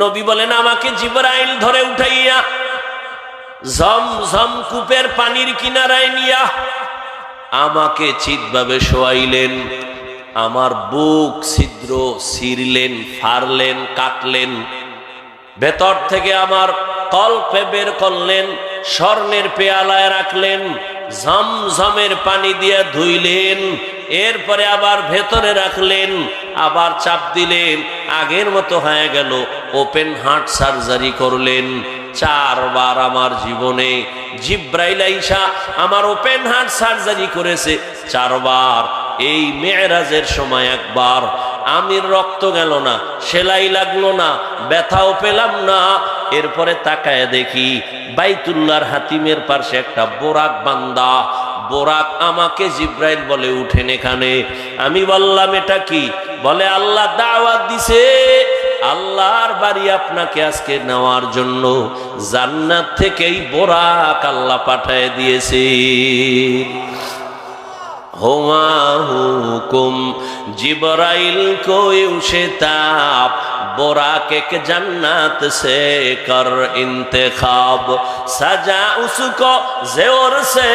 নবী বলেন, আমাকে জিব্রাইল ধরে উঠাইয়া, ঝম ঝম কূপের পানির কিনারায় নিয়া আমাকে চিতভাবে শোয়াইলেন। আমার বুক ছিদ্র ছিঁড়লেন, ফাড়লেন, কাটলেন। ভেতর থেকে আমার কল্পে বের করলেন, স্বর্ণের পেয়ালায় রাখলেন। ঝমঝমের পানি দিয়ে ধুইলেন, এরপরে আবার ভেতরে রাখলেন, আবার চাপ দিলেন, আগের মতো হয়ে গেল, ওপেন হার্ট সার্জারি করলেন। চারবার আমার জীবনে জিব্রাইল আইসা আমার ওপেন হার্ট সার্জারি করেছে, চারবার, এই মেয়েরাজের সময় একবার আমির রক্ত গেল না, সেলাই লাগল না, ব্যথাও পেলাম না। এরপরে তাকায় দেখি বাইতুল্লাহর হাতিমের পাশে একটা বোরাক বান্দা। বোরাক আমাকে জিব্রাইল বলে, উঠেন এখানে। আমি বললাম, এটা কি? বলে, আল্লাহ দাওয়াত দিছে। আল্লাহর বাড়ি আপনাকে আজকে নেওয়ার জন্য জান্নাত থেকেই বোরাক আল্লাহ পাঠায় দিয়েছে। हुआ हुकुम जिब्राइल को उशताब बुराक एक जन्नत से कर इंतखाब सजा उसको जोर से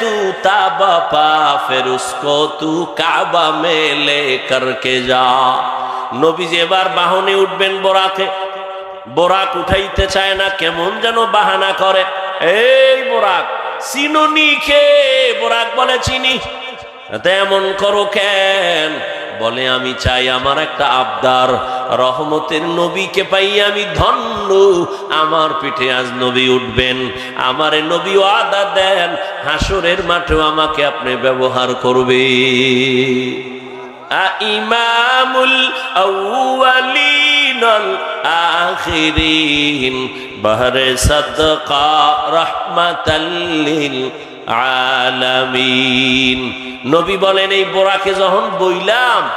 तू ताबा पा फिर उसको तू काबा में ले करके जा নবী যে এবার বাহনে উঠবেন বোরাকে বোরাক উঠাইতে চায় না কেমন যেন বাহানা করে এই বোরাক চিনুনি খে বোরাক বলে চিনি তেমন করো কেন? বলে, আমি চাই আমার একটা আবদার। রহমতের নবীকে পাই আমি ধন্য। আমার পিঠে আজ নবী উঠবেন। আমারে নবী আদা দেন। হাসরের মাঠেও আমাকে আপনি ব্যবহার করবে ইমামুল আখিরিন। বহরে সদকা রহমাতাল্লিল আলামিন। নবী বলেন, এই বোরাকে যখন বইলাম,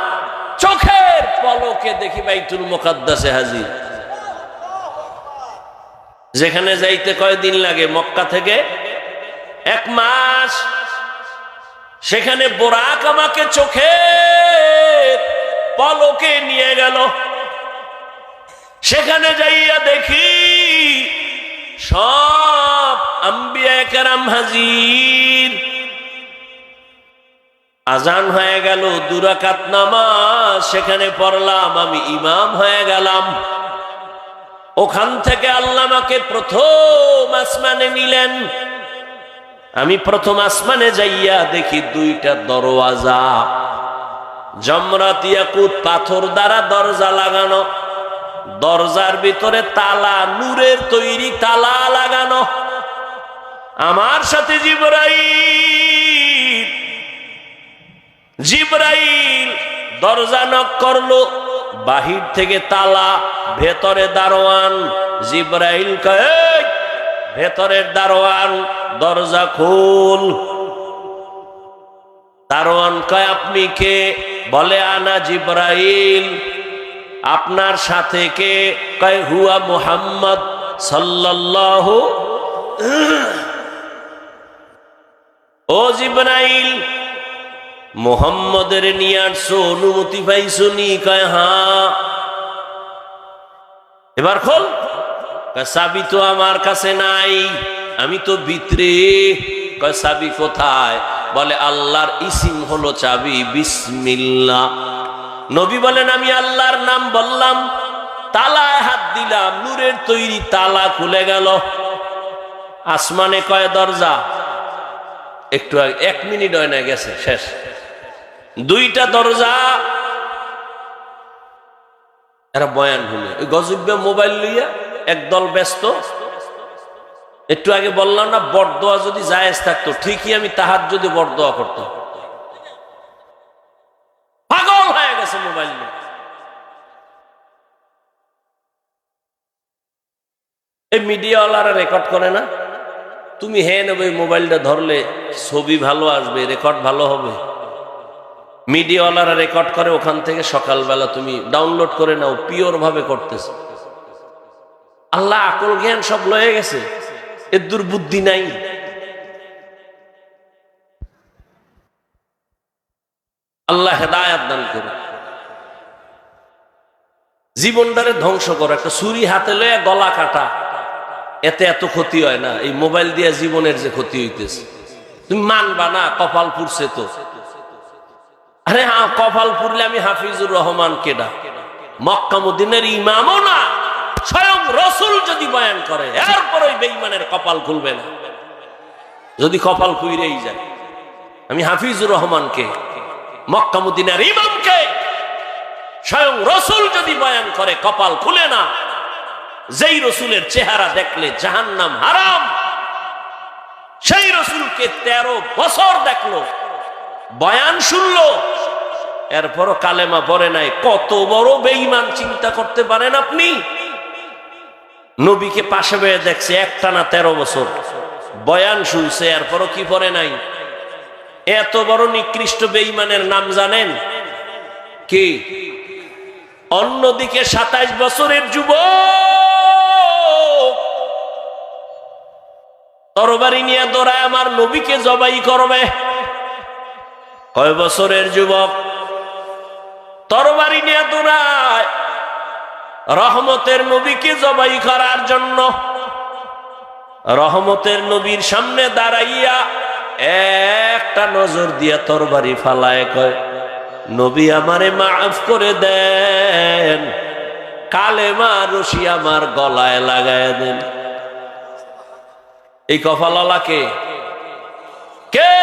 চোখের পলকে দেখি বাইতুল মোকাদ্দাসে হাজির। যেখানে যাইতে কয়দিন লাগে? মক্কা থেকে এক মাস। সেখানে বোরাক আমাকে চোখে পলকে নিয়ে গেল। সেখানে যাইয়া দেখি সব আম্বিয়া কেরাম হাজির। আজান হয়ে গেল, দুরাকাত নামাজ, সেখানে পড়লাম, আমি ইমাম হয়ে গেলাম। ওখান থেকে আল্লাহ আমাকে প্রথম আসমানে নিলেন। আমি প্রথম আসমানে যাইয়া দেখি দুইটা দরওয়াজা। জমরাত ইয়াকুত পাথর দ্বারা দরজা লাগানো। দরজার ভিতরে তালা, নূরের তৈরি তালা লাগানো। আমার সাথে জিবরাইল, জিব্রাইল দরজা নক করল, বাহির থেকে তালা, ভেতরে দারোয়ান। জিব্রাইল কয়ে ভেতরের দারোয়ান, দরজা খুল। দারোয়ান কয়, আপনি কে? বলে, আনা জিব্রাইল। আপনার সাথে কে? কয়, হুয়া মুহাম্মদ সাল্লাল্লাহু ও জিব্রাইল, মোহাম্মদের নিয়ে আসছো, অনুমতি পাইছো নি? কয় হ্যাঁ এবার খোল। চাবি তো আমার কাছে নাই, আমি তো ভিতরে। কয় চাবি কোথায়? বলে, আল্লাহর ইসিম হলো চাবি বিসমিল্লা নবী বলেন, আমি আল্লাহর নাম বললাম, তালায় হাত দিলাম, নূরের তৈরি তালা খুলে গেল। আসমানে কয় দরজা? একটু এক মিনিট হয় না গেছে, শেষ। দুইটা দরজা। এরা বয়ান হলে ওই গজব্য মোবাইল লইয়া একদল ব্যস্ত। একটু আগে বললাম না, বরদোয়া যদি জায়েজ থাকতো, ঠিকই আমি তাহার যদি বরদোয়া করতাম পাগল হয়ে গেছে মোবাইল নিয়ে এই মিডিয়াওয়ালারা রেকর্ড করে না? তুমি হ্যাঁ নেবে মোবাইলটা ধরলে ছবি ভালো আসবে রেকর্ড ভালো হবে। মিডিয়াওয়ালারা রেকর্ড করে ওখান থেকে সকালবেলা তুমি ডাউনলোড করে নাও পিওর ভাবে করতেছে। আল্লাহ আকল জ্ঞান সব লয়ে গেছে, এর দুর্বুদ্ধি নাই। আল্লাহ হেদায়াত দান করে জীবনটারে ধ্বংস করো, একটা ছুরি হাতে লয়ে গলা কাটা। এতে এত ক্ষতি হয় না। এই মোবাইল দিয়ে জীবনের যে ক্ষতি হইতেছে। তুমি মানবা না কপাল পুরছে তো। আরে হ্যাঁ কপাল পুরলে আমি হাফিজুর রহমান কেডা? মক্কামুদ্দিনের ইমামও না। স্বয়ং রসুল যদি বয়ান করে, এরপর বেইমানের কপাল খুলবে না। যদি কপাল কুইরেই যায়। আমি হাফিজুর রহমানকে মক্কামুদ্দিনের ইমামকে, স্বয়ং রসুল যদি বয়ান করে, কপাল খুলে না যেই রসুলের চেহারা দেখলে জাহান নাম হারাম, সেই রসুলকে তেরো বছর দেখল, বয়ান শুনলো, এরপরও কালেমা পড়ে নাই। কত বড় বেঈমান চিন্তা করতে পারেন আপনি? নবীকে পাশে বেয়ে দেখছে একটানা তেরো বছর। বয়ান শুনছে, এরপরও কি পড়ে নাই? এত বড় নিকৃষ্ট বেঈমানের নাম জানেন? কি? অন্যদিকে সাতাইশ বছরের যুবক। তরবারি নিয়ে দৌড়ায় আমার নবীকে জবাই করবে। কয় বছরের যুবক? তরবারি নিয়ে দৌড়ায়। রহমতের নবীকে জবাই করার জন্য। রহমতের নবীর সামনে দাঁড়াইয়া একটা নজর দিয়া তরবারি ফালায় কয় নবী আমারে মাফ করে দেন। কালেমা রশি আমার গলায় লাগায় দেন। এই কপালালাকে কে?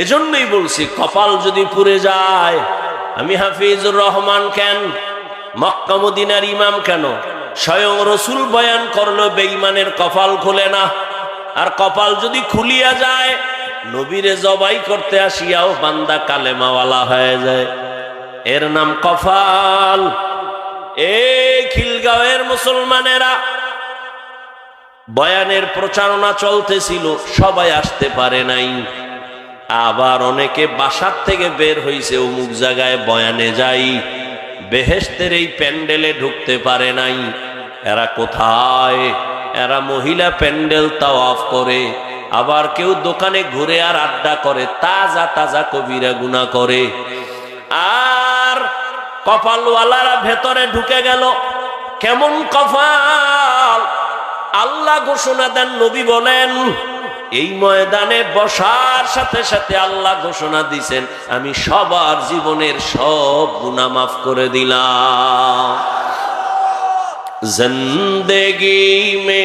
এজন্যই বলছি, কপাল যদি পুড়ে যায়, আমি হাফিজুর রহমান কেন? মক্কামুদিনার ইমাম কেন? স্বয়ং রসুল বয়ান করল, বেঈমানের কপাল খুলে না। আর কপাল যদি খুলিয়া যায় নবীরে জবাই করতে আসিয়াও বান্দা কালেমাওয়ালা হয়ে যায়। এর নাম কফাল। এ খিলগাঁওয়ের মুসলমানেরা, বয়ানের প্রচারণা চলতেছিল, সবাই আসতে পারে নাই। আবার অনেকে বাসার থেকে বের হইছে, অমুক জায়গায় বয়ানে যাই বেহেস্তের এই প্যান্ডেলে ঢুকতে পারে নাই। এরা কোথায়? এরা মহিলা প্যান্ডেল তাও অফ করে। আবার কেউ দোকানে ঘুরে আর আড্ডা করে, তাজা তাজা কবিরা গুণা করে। আর কপালওয়ালারা ভেতরে ঢুকে গেল। কেমন কপাল? আল্লাহ ঘোষণা দেন, নবী বলেন, এই ময়দানে বসার সাথে সাথে আল্লাহ ঘোষণা দিছেন, আমি সবার জীবনের সব গুণা মাফ করে দিলাম। জিন্দগি মে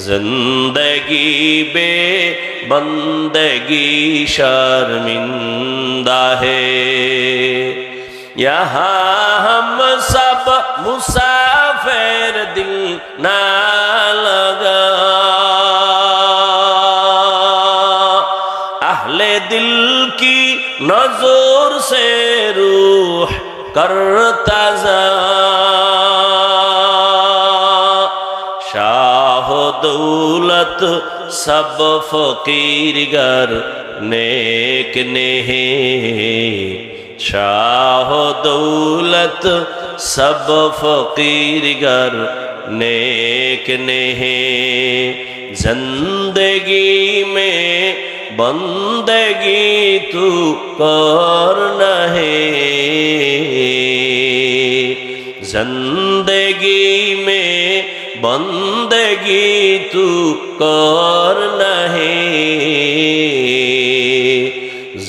زندگی بے بندگی شرمندہ ہے یہاں ہم سب مسافر دل نہ لگا اہل دل کی نظر سے روح کر दौलत सब फकीर गर नेक नेहे। शाह दौलत सब फकीर गर नेक नेहे। ज़िंदगी में बंदगी तू कर नहे। ज़िंदगी में बंदगी तू कर नहे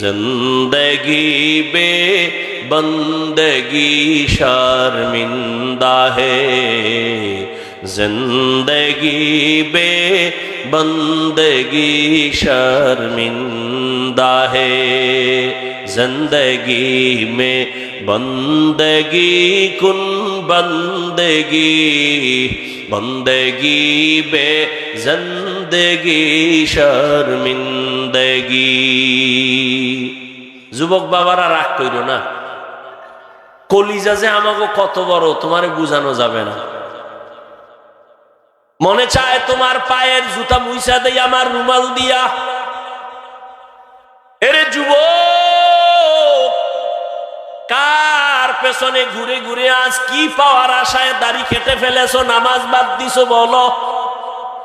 जिंदगी बे बंदगी शर्मिंदा है जिंदगी बे बंदगी शर्मिंदा है जिंदगी में बंदगी कुन बंदगी बंदगी बे জন্দেগি শর্মিন্দগি। যুবক বাবারা রাগ করিল না। কলিজা যে আমাকে কত বড়, তোমার বুঝানো যাবে না। মনে চায় তোমার পায়ের জুতা মুইসা দেই, আমার রুমাল দিয়া। এরে যুব কার পেছনে ঘুরে ঘুরে আজ কি পাওয়ার আশায় দাড়ি খেটে ফেলেছ, নামাজ বাদ দিছ বলো।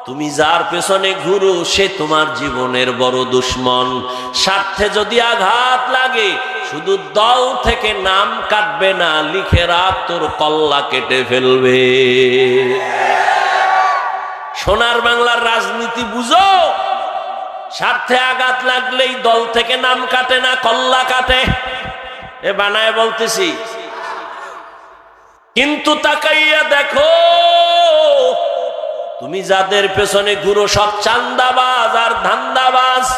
তুমি যার পেছনে ঘুরো, সে তোমার জীবনের বড় দুশ্মন। স্বার্থে যদি আঘাত লাগে, শুধু দল থেকে নাম কাটবে না, লিখে রাত তোর কল্লা কেটে ফেলবে। সোনার বাংলার রাজনীতি বুঝো? স্বার্থে আঘাত লাগলেই দল থেকে নাম কাটে না, কল্লা কাটে। এ বানায় বলতেছি। কিন্তু তাকাইয়া দেখো তুমি যাদের পেছনে ঘুরো সব চান্দাবাজ আর ধান্দাবাজ।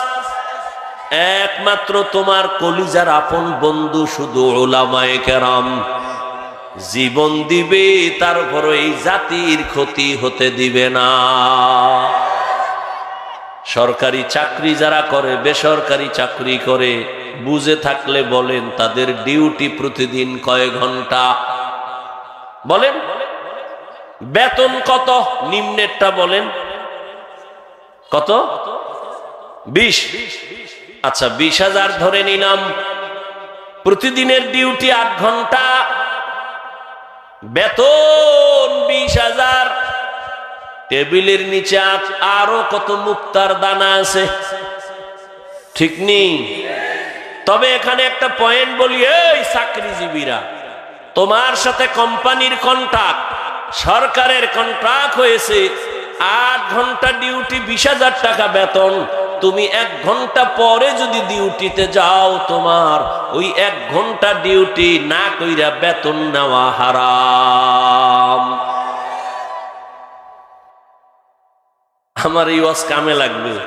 একমাত্র তোমার কলিজার আপন বন্ধু শুধু ওলামায় কেরাম। জীবন দিবে, তার তারপর এই জাতির ক্ষতি হতে দিবে না। সরকারি চাকরি যারা করে, বেসরকারি চাকরি করে, বুঝে থাকলে বলেন, তাদের ডিউটি প্রতিদিন কয় ঘণ্টা। বলেন? বেতন কত? নিম্নেরটা বলেন। কত? বিশ। আচ্ছা বিশ হাজার ধরে নিলাম। প্রতিদিনের ডিউটি আট ঘণ্টা। বেতন বিশ হাজার। টেবিলের নিচে আরও কত মুক্তার দানা আছে? ঠিক নেই। তবে এখানে একটা পয়েন্ট বলি, এই চাকরিজীবীরা, তোমার সাথে কোম্পানির কন্ট্রাক্ট সরকারের কন্ট্রাক্ট হয়েছে, আট ঘণ্টা ডিউটি বিশ হাজার টাকা বেতন। তুমি এক ঘণ্টা পরে যদি ডিউটিতে যাও, তোমার ওই এক ঘণ্টা ডিউটি না কইরা বেতন নেওয়া হারাম। আমার এই ওয়াজ কামে লাগবে।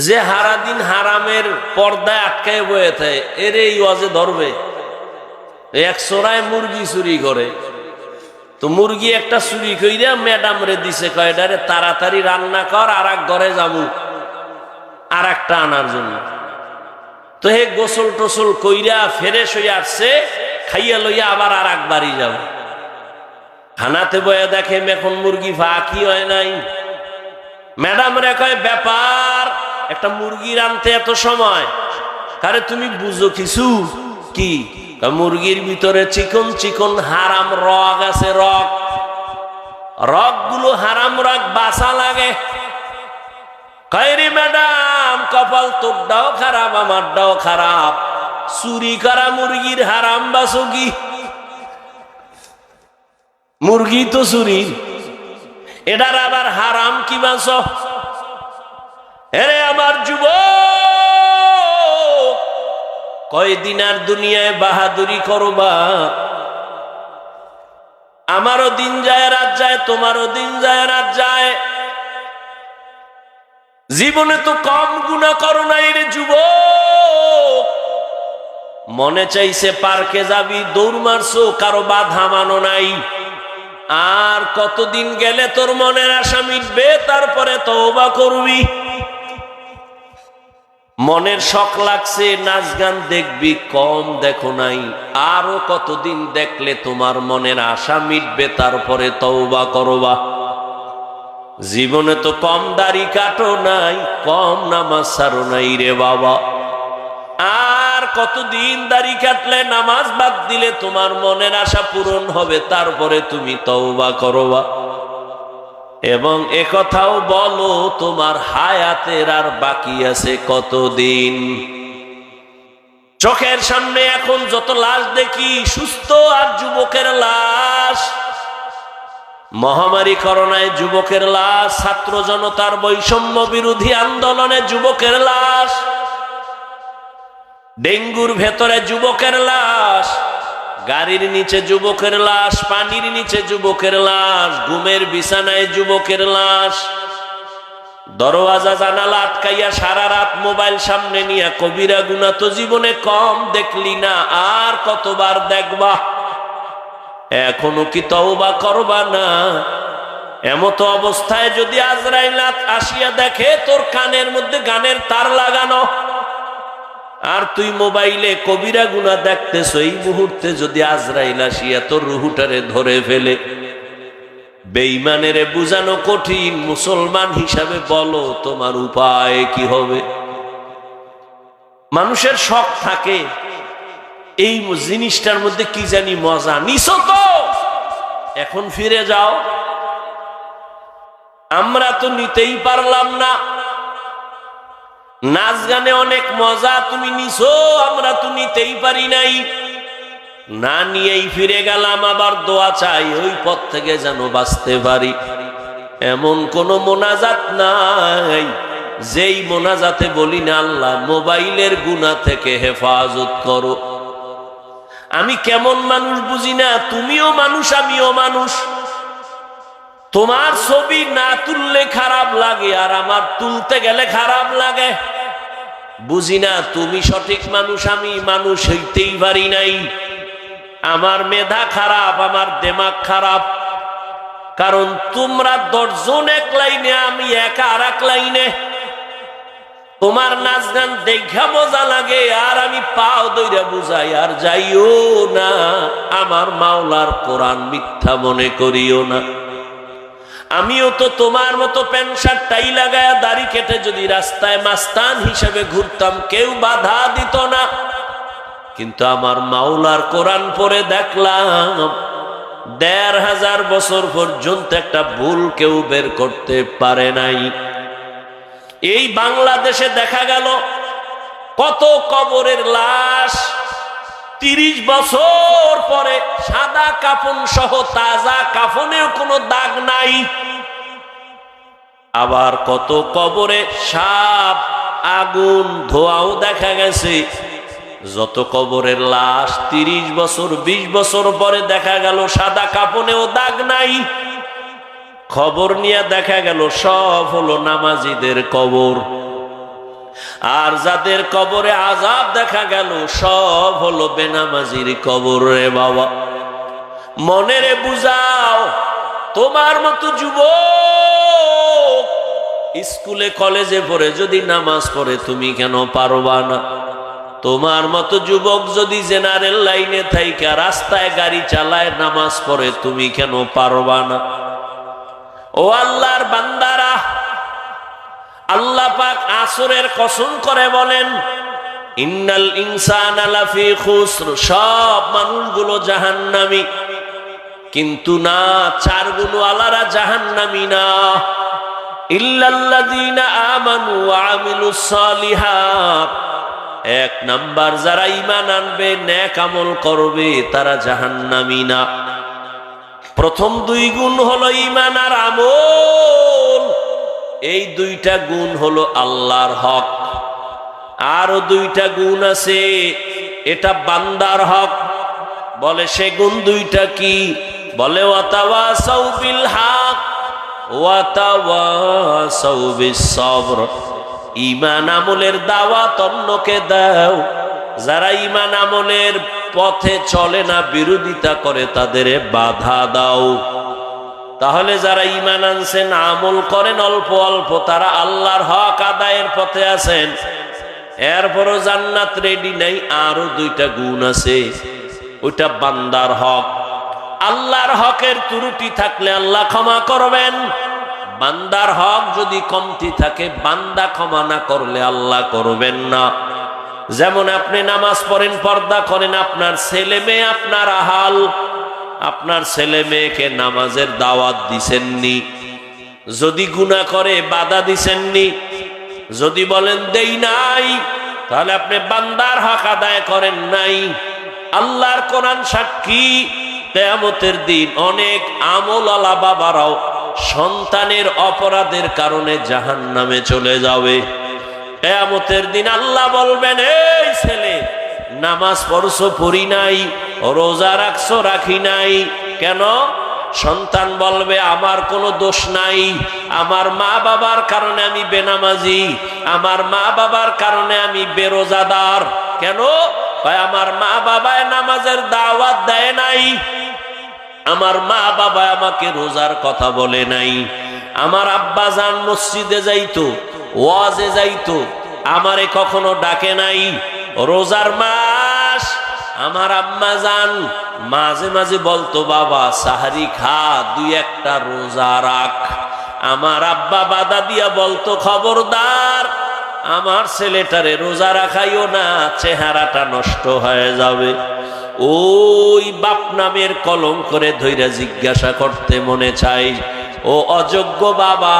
যে হারা দিন হারামের পর্দায় আটকায় বয়ে থাকে, এর এই ওয়াজে ধরবে। এক সোরায় মুরগি চুরি করে। তো মুরগি একটা চুরি কইরা ম্যাডাম রে দিছে কয়ডারে তাড়াতাড়ি রান্না কর আর এক ঘরে যাব আর একটা আনার জন্য। তো হে গোসল টোসল কইরা ফেরেশ হইয়া আসছে, খাইয়া লইয়া আবার আর এক বাড়ি যাব খানাতে বয়ে দেখে এখন মুরগি ফাঁকি হয় নাই। ম্যাডাম রে কয়, ব্যাপার, একটা মুরগি রানতে এত সময়, কারে তুমি বুঝো কিছু? কি? মুরগির ভিতরে চিকন চিকন হারাম রগ আছে, রগ। গুলো হারাম রগ, বাসা লাগে। কয়রি ম্যাডাম, কপাল তোরটাও খারাপ, আমারটাও খারাপ। চুরি করা মুরগির হারাম বাসো কি? মুরগি তো চুরির এটার আবার হারাম কি বাস? এরে আমার যুব কয়দিন আর দুনিয়ায় বাহাদুরি করবা? আমারও দিন যায়, রাত যায়, তোমারও দিন যায়, রাত যায়। জীবনে তো কম গুণা করো নাই রে যুব মনে চাইছে পার্কে যাবি, দৌড় মারছো, কারও বাধা মানো নাই। আর কতদিন গেলে তোর মনের আশা মিটবে, তারপরে তওবা করবি। মনের শখ লাগছে, নাচ গান দেখবি, কম দেখো নাই। আরও কতদিন দেখলে তোমার মনের আশা মিটবে, তারপরে তওবা করবা। জীবনে তো কম দাড়ি কাটো নাই, কম নামাজ সারো নাই রে বাবা। আর কতদিন দাড়ি কাটলে নামাজ বাদ দিলে তোমার মনের আশা পূরণ হবে, তারপরে তুমি তওবা করবা। এবং একথাও বলো, তোমার হায়াতের আর বাকি আছে কতদিন? চোখের সামনে এখন যত লাশ দেখি, সুস্থ আর যুবকের লাশ। মহামারী করোনায় যুবকের লাশ, ছাত্র জনতার বৈষম্য বিরোধী আন্দোলনে যুবকের লাশ। ডেঙ্গুর ভেতরে যুবকের লাশ। গাড়ির নিচে যুবকের লাশ, পানির নিচে যুবকের লাশ, ঘুমের বিছানায় যুবকের লাশ। দরওয়াজা, জানালা আটকাইয়া সারা রাত মোবাইল সামনে নিয়ে কবিরা গুনা তো জীবনে কম দেখলি না, আর কতবার দেখবা? এখনও কি তওবা করবা না? এমতো অবস্থায় যদি আজরাইল আসিয়া দেখে তোর কানের মধ্যে গানের তার লাগানো আর তুই মোবাইলে কবিরা গুনা দেখতেছ, এই মুহূর্তে যদি আজরাইল আসিয়া তোর রুহুটারে ধরে ফেলে। বেইমানের বুঝানো কঠিন, মুসলমান হিসাবে বলো, তোমার উপায় কি হবে? মানুষের শখ থাকে, এই জিনিসটার মধ্যে কি জানি মজা নিছো তো। এখন ফিরে যাও। আমরা তো নিতেই পারলাম না। নাচ গানে অনেক মজা তুমি নিছো, আমরা তো নিতেই পারি নাই। না নিয়েই ফিরে গেলাম, আবার দোয়া চাই, ওই পথ থেকে যেন বাঁচতে পারি। এমন কোন মোনাজাত নাই, যেই মোনাজাতে বলি না আল্লাহ, মোবাইলের গুণা থেকে হেফাজত করো। আমি কেমন মানুষ বুঝি না, তুমিও মানুষ, আমিও মানুষ। তোমার ছবি না তুললে খারাপ লাগে আর আমার তুলতে গেলে খারাপ লাগে। বুঝি না, তুমি সঠিক মানুষ, আমি মানুষ হইতেই পারি নাই। আমার মেধা খারাপ, আমার দেমাগ খারাপ। কারণ তোমরা দশজন এক লাইনে, আমি একা আর এক লাইনে। তোমার নাচ গান দেখা মজা লাগে, আর আমি পাও দইরা বুঝাই, আর যাইও না। আমার মাওলার কোরআন মিথ্যা মনে করিও না। আমিও তো তোমার মতো প্যান্ট শার্ট টাই লাগায় দাড়ি কেটে যদি রাস্তায় মাস্তান হিসেবে ঘুরতাম, কেউ বাধা দিত না। কিন্তু আমার মাওলার কোরআন পরে দেখলাম, দেড় হাজার বছর পর্যন্ত একটা ভুল কেউ বের করতে পারে নাই। এই বাংলাদেশে দেখা গেল, কত কবরের লাশ তিরিশ বছর পরে সাদা কাফন সহ তাজা কাফনেও কোনো দাগ নাই। আবার কত কবরে সাপ, আগুন, ধোয়াও দেখা গেছে। যত কবরের লাশ তিরিশ বছর ২০ বছর পরে দেখা গেল সাদা কাপনেও দাগ নাই। খবর নিয়ে দেখা গেল সব হলো নামাজিদের কবর। আর যাদের কবরে আজাব দেখা গেল, সব হলো বেনামাজির কবর রে বাবা। মনেরে বুঝাও, তোমার মতো যুবক স্কুলে, কলেজে পড়ে যদি নামাজ পড়ে, তুমি কেন পারবা না? তোমার মতো যুবক যদি জেনারেল লাইনে থাইকা, রাস্তায় গাড়ি চালায় নামাজ পড়ে, তুমি কেন পারবা না? ও আল্লাহর বান্দারা আল্লাহ পাক আসরের কসম করে বলেন, ইন্নাল ইনসান আলাফি খুসর সব মানুষগুলো জাহান্নামি। কিন্তু না চারগুলো আলারা জাহান্নামি না। ইল্লাল্লাযীনা আমানু ওয়া আমিলুস সালিহাত। এক নাম্বার, যারা ইমান আনবে ন্যাক আমল করবে, তারা জাহান্নামি না। প্রথম দুই গুণ হলো ইমান আর আমল। এই দুইটা গুণ হলো আল্লাহর হক। আরও দুইটা গুণ আছে, এটা বান্দার হক। বলে সে গুণ দুইটা কি? বলে বিল হক ইমান আমলের দাওয়াত অন্যকে দাও। যারা ইমান আমলের পথে চলে না, বিরোধিতা করে তাদের বাধা দাও। তাহলে যারা ইমান আনছেন, আমল করেন, অল্প অল্প, তারা আল্লাহর হক আদায়ের পথে আছেন। এরপরও জান্নাত রেডি নাই আরও দুইটা গুণ আছে। ওইটা বান্দার হক। আল্লাহর হকের ত্রুটি থাকলে আল্লাহ ক্ষমা করবেন। বান্দার হক যদি কমতি থাকে, বান্দা ক্ষমা না করলে আল্লাহ করবেন না। যেমন আপনি নামাজ পড়েন, পর্দা করেন, আপনার ছেলে মেয়ে, আপনার আহাল আপনার ছেলে মেয়েকে নামাজের দাওয়াত দিছেননি? যদি গুণা করে, বাধা দিছেননি? যদি বলেন দেই নাই, তাহলে আপনি বান্দার হক আদায় করেন নাই। আল্লাহর কোরআন সাক্ষী, কেয়ামতের দিন অনেক আমলালা বাবারাও সন্তানের অপরাধের কারণে জাহান নামে চলে যাবে। কেয়ামতের দিন আল্লাহ বলবেন, এই ছেলে নামাজ পড়ছো, পড়ি নাই, রোজা রাখছো, রাখি নাই। কেন? সন্তান বলবে, আমার কোনো দোষ নাই। আমার মা বাবার কারণে আমি বেনামাজি। আমার মা বাবার কারণে আমি বেরোজাদার। কেন? আমার মা বাবায় নামাজের দাওয়াত দেয় নাই। আমার মা বাবা আমাকে রোজার কথা বলে নাই। আমার আব্বা যান মসজিদে যাইতো, ওয়াজে যাইতো, আমারে কখনো ডাকে নাই। রোজার মাস, আমার আম্মা যান মাঝে মাঝে বলতো, বাবা, সাহারি খা, দুই একটা রোজা রাখ। আমার আব্বা বাদা দিয়া বলতো, খবরদার, আমার ছেলেটারে রোজা রাখাইও না, চেহারাটা নষ্ট হয়ে যাবে। ওই বাপ নামের কলম করে ধৈরা জিজ্ঞাসা করতে মনে চাই, ও অযোগ্য বাবা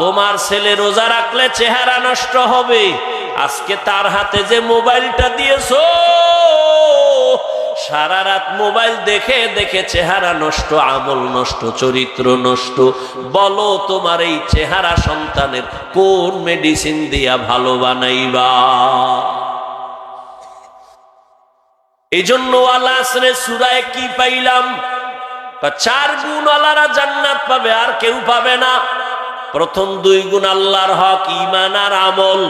তোমার ছেলে রোজা রাখলে চেহারা নষ্ট হবে। আজকে তার হাতে যে মোবাইলটা দিয়েছ, সারা রাত মোবাইল দেখে দেখে চেহারা নষ্ট, আমল নষ্ট, চরিত্র নষ্ট। বলো তোমার এই চেহারা সন্তানের কোন মেডিসিন দিয়া ভালো বানাইবা? এই জন্য আল্লাহ আসরে সুরায় কি পাইলাম? চার গুণ আল্লাহরা জান্নাত পাবে, আর কেউ পাবে না। প্রথম দুই গুণ আল্লাহর হক ইমান আর আমল।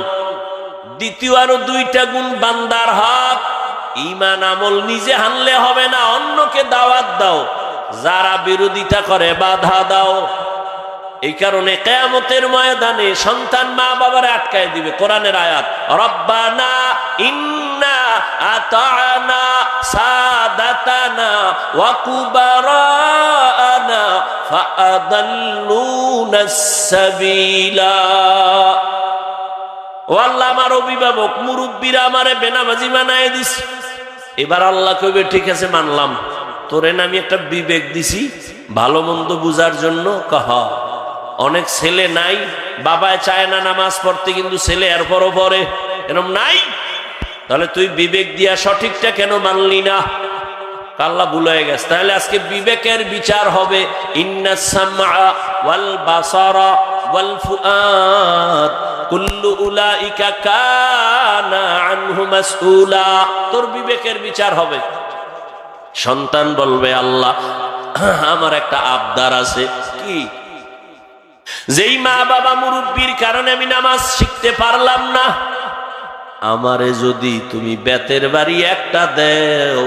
দ্বিতীয় আরও দুইটা গুণ বান্দার হক ইমান আমল নিজে হানলে হবে না, অন্যকে দাওয়াত দাও, যারা বিরোধিতা করে বাধা দাও। এই কারণে কেয়ামতের ময়দানে সন্তান মা বাবারে আটকায় দিবে কোরআনের আয়াত, রব্বানা ইন্না আতানা সাদাতানা ওয়া কুবারানা ফাআদাল্লুনা সাবিলা ও আল্লাহ আমার অভিভাবক, মুরব্বীরা আমারে বেনামাজি বানায় দিস এবার আল্লাহ কইবে, ঠিক আছে, মানলাম। তোরে না আমি একটা বিবেক দিছি, ভালো মন্দ বুঝার জন্য কহ। অনেক ছেলে নাই, বাবায় চায় না নামাজ পড়তে, কিন্তু ছেলে এরপরও পরে এরম নাই। তাহলে তুই বিবেক দিয়া সঠিকটা কেন মানলি না? আল্লাহ ভুলে গেছে। তাহলে আজকে বিবেকের বিচার হবে কুল্লু তোর বিবেকের বিচার হবে। সন্তান বলবে, আল্লাহ, আমার একটা আবদার আছে। কি? যেই মা বাবা মুরব্বীর কারণে আমি নামাজ শিখতে পারলাম না। আমারে যদি তুমি বেতের বাড়ি একটা দেও,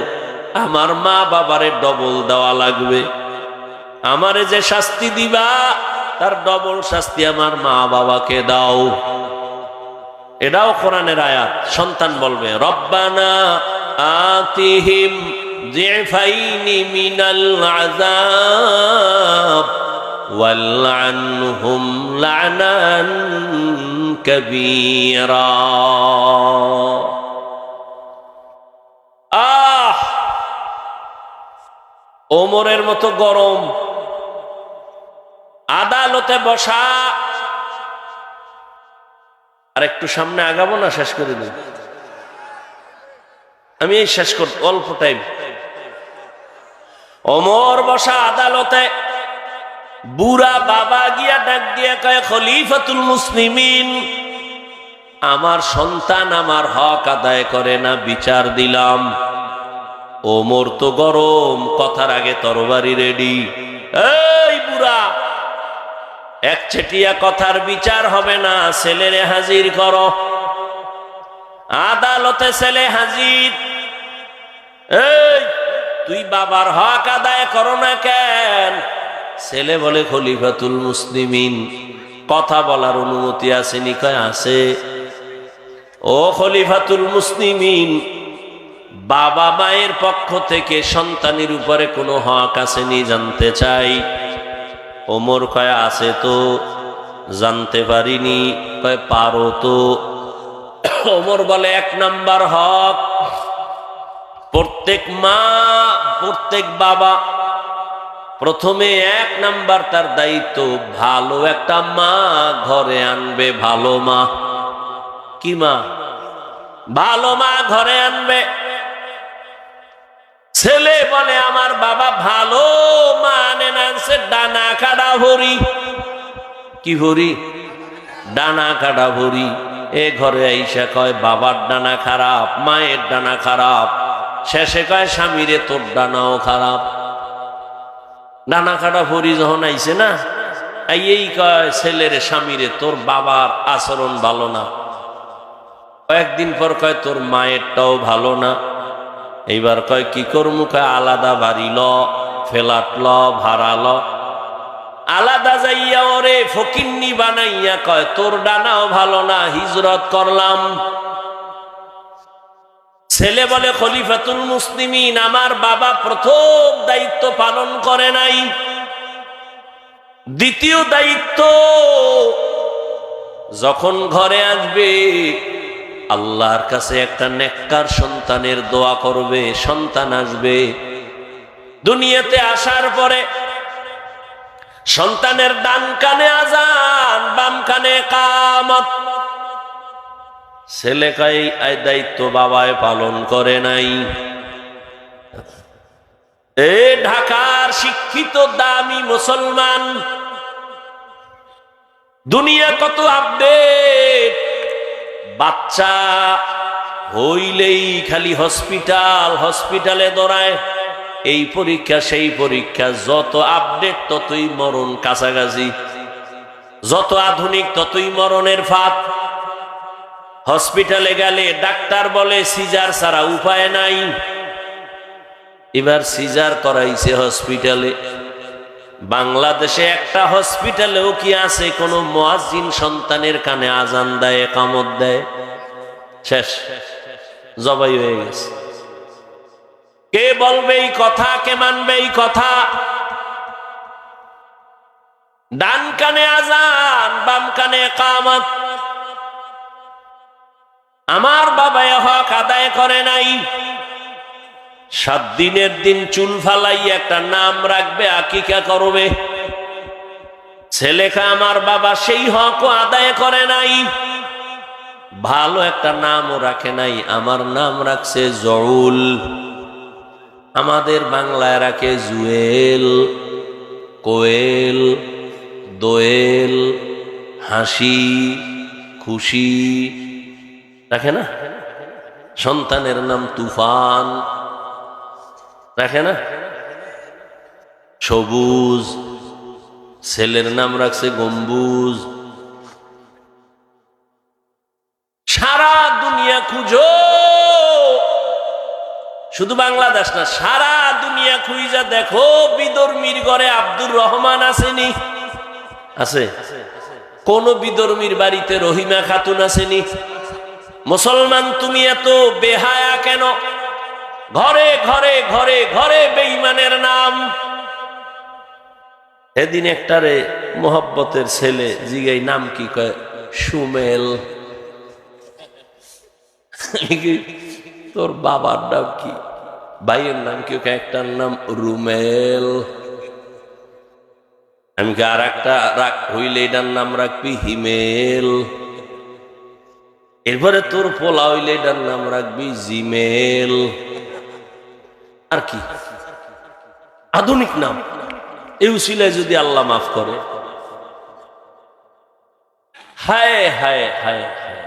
আমার মা বাবারে ডবল দেওয়া লাগবে। আমারে যে শাস্তি দিবা, তার ডবল শাস্তি আমার মা বাবাকে দাও। এটাও কোরআনের আয়াত, সন্তান বলবে, রব্বানা আতিহিম জিফাইনি মিনাল আযাব। ওয়ালআনহুম লানান কাবীরা আহ! ওমরের মতো গরম। আদালতে বসা। আর একটু সামনে আগাবো না, শেষ করে দিই আমি এই শেষ কর অল্প টাইম অমর বসা আদালতে। বুড়া বাবা গিয়া ডাক দিয়া কয়, খলিফাতুল মুসলিমিন, আমার সন্তান আমার হক আদায় করে না, বিচার দিলাম। ওমর তো গরম, কথার আগে তরবারি রেডি। এই বুড়া একচেটিয়া কথার বিচার হবে না, ছেলেরে হাজির করো। আদালতে ছেলে হাজির। এই, তুই বাবার হক আদায় করো না কেন? ছেলে বলে খলিফাতুল মুসলিমিন। কথা বলার অনুমতি আসেনি কয় আছে। ও খলিফাতুল মুসলিমিন, বাবা মায়ের পক্ষ থেকে সন্তানের উপরে কোনো হক আসেনি, জানতে চাই। ওমর কয়, আছে তো। জানতে পারিনি, কয়, পারো তো। ওমর বলে, এক নাম্বার হক, প্রত্যেক মা, প্রত্যেক বাবা প্রথমে এক নাম্বার তার দায়িত্ব, ভালো একটা মা ঘরে আনবে, ভালো মা। কি মা? ভালো মা ঘরে আনবে। ছেলে বলে, আমার বাবা ভালো মানে না সে ডানা কাটা ভরি। কি ভরি? ডানা কাটা ভরি। এ ঘরে আইসা কয়, বাবার ডানা খারাপ, মায়ের ডানা খারাপ। শেষে কয়, স্বামীরে তোর ডানাও খারাপ। ডানা কাটা ভরি যখন আইছে না এই কয়, ছেলের, স্বামীরে, তোর বাবার আচরণ ভালো না। কয়েকদিন পর কয়, তোর মায়েরটাও ভালো না। এইবার কয়, কি করমু? কয়, আলাদা বাড়ি ল ফেলাট ল, ভাড়া ল। আলাদা যাইয়া ওরে ফকিন্নি বানাইয়া কয়, তোর ডানাও ভালো না, হিজরত করলাম। ছেলে বলে খলিফাতুল মুসলিমিন, আমার বাবা প্রথম দায়িত্ব পালন করে নাই। দ্বিতীয় দায়িত্ব, যখন ঘরে আসবে, আল্লাহর কাছে একটা নেককার সন্তানের দোয়া করবে, সন্তান আসবে। দুনিয়াতে আসার পরে সন্তানের ডান কানে আজান, বাম কানে কামত ছেলেকাই দায়িত্ব বাবায় পালন করে নাই। এ ঢাকার শিক্ষিত দামি মুসলমান, দুনিয়া কত আপডেট? বাচ্চা হইলেই খালি হসপিটাল, হসপিটালে দৌড়ায়। এই পরীক্ষা, সেই পরীক্ষা, যত আপডেট ততই মরণ কাছাকাছি। যত আধুনিক ততই মরণের ফাঁদ। হসপিটালে গেলে ডাক্তার বলে সিজার ছাড়া উপায় নাই। এবার সিজার করাইছে হসপিটালে। বাংলাদেশে একটা হসপিটালেও কি আছে? কোন মোয়াজিন সন্তানের কানে আজান দেয়, কামত দেয়? শেষ। জবাই হয়ে গেছে। কে বলবে এই কথা? কে মানবে এই কথা? ডান কানে আজান, বাম কানে কামত আমার বাবা হক আদায় করে নাই। সাত দিনের দিন চুল ফালাই একটা নাম রাখবে, আকিকা করবে। ছেলেখা আমার বাবা সেই হক আদায় করে নাই। ভালো একটা নামও রাখে নাই, আমার নাম রাখছে জরুল আমাদের বাংলায় রাখে জুয়েল, কোয়েল, দোয়েল, হাসি, খুশি। রাখে না? সন্তানের নাম তুফান। রাখে না? সবুজ। ছেলের নাম রাখছে গম্বুজ। সারা দুনিয়া খুঁজো। শুধু বাংলাদেশ না, সারা দুনিয়া খুঁজা দেখো, বিদর্মীর ঘরে আব্দুর রহমান আসেনি। আছে? কোন বিদর্মীর বাড়িতে রহিমা খাতুন আসেনি। মুসলমান, তুমি এত বেহায়া কেন? ঘরে ঘরে ঘরে ঘরে বেঈমানের নাম। এদিন একটারে মোহব্বতের ছেলে, জিগাই নাম কি কয়? সুমেল। তোর বাবার নাম কি? ভাইয়ের নাম কি? একটার নাম রুমেল। আমি আর একটা রাখ হইলে এটার নাম রাখবি হিমেল। এরপরে তোর পোলা হইলে এটার নাম রাখবি জিমেল আর কি? আধুনিক নাম। এই উসিলায় যদি আল্লাহ মাফ করে। হায় হায় হায় হায়।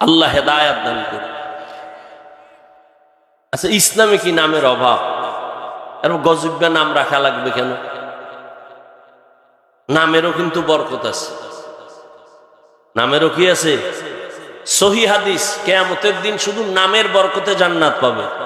আল্লাহ হেদায়াত দান করে আচ্ছা ইসলামে কি নামের অভাব? এরকম গজব্যা নাম রাখা লাগবে কেন? নামেরও কিন্তু বরকত আছে। নামেরও কি আছে? সহি হাদিস কেয়ামতের দিন শুধু নামের বরকতে জান্নাত পাবে।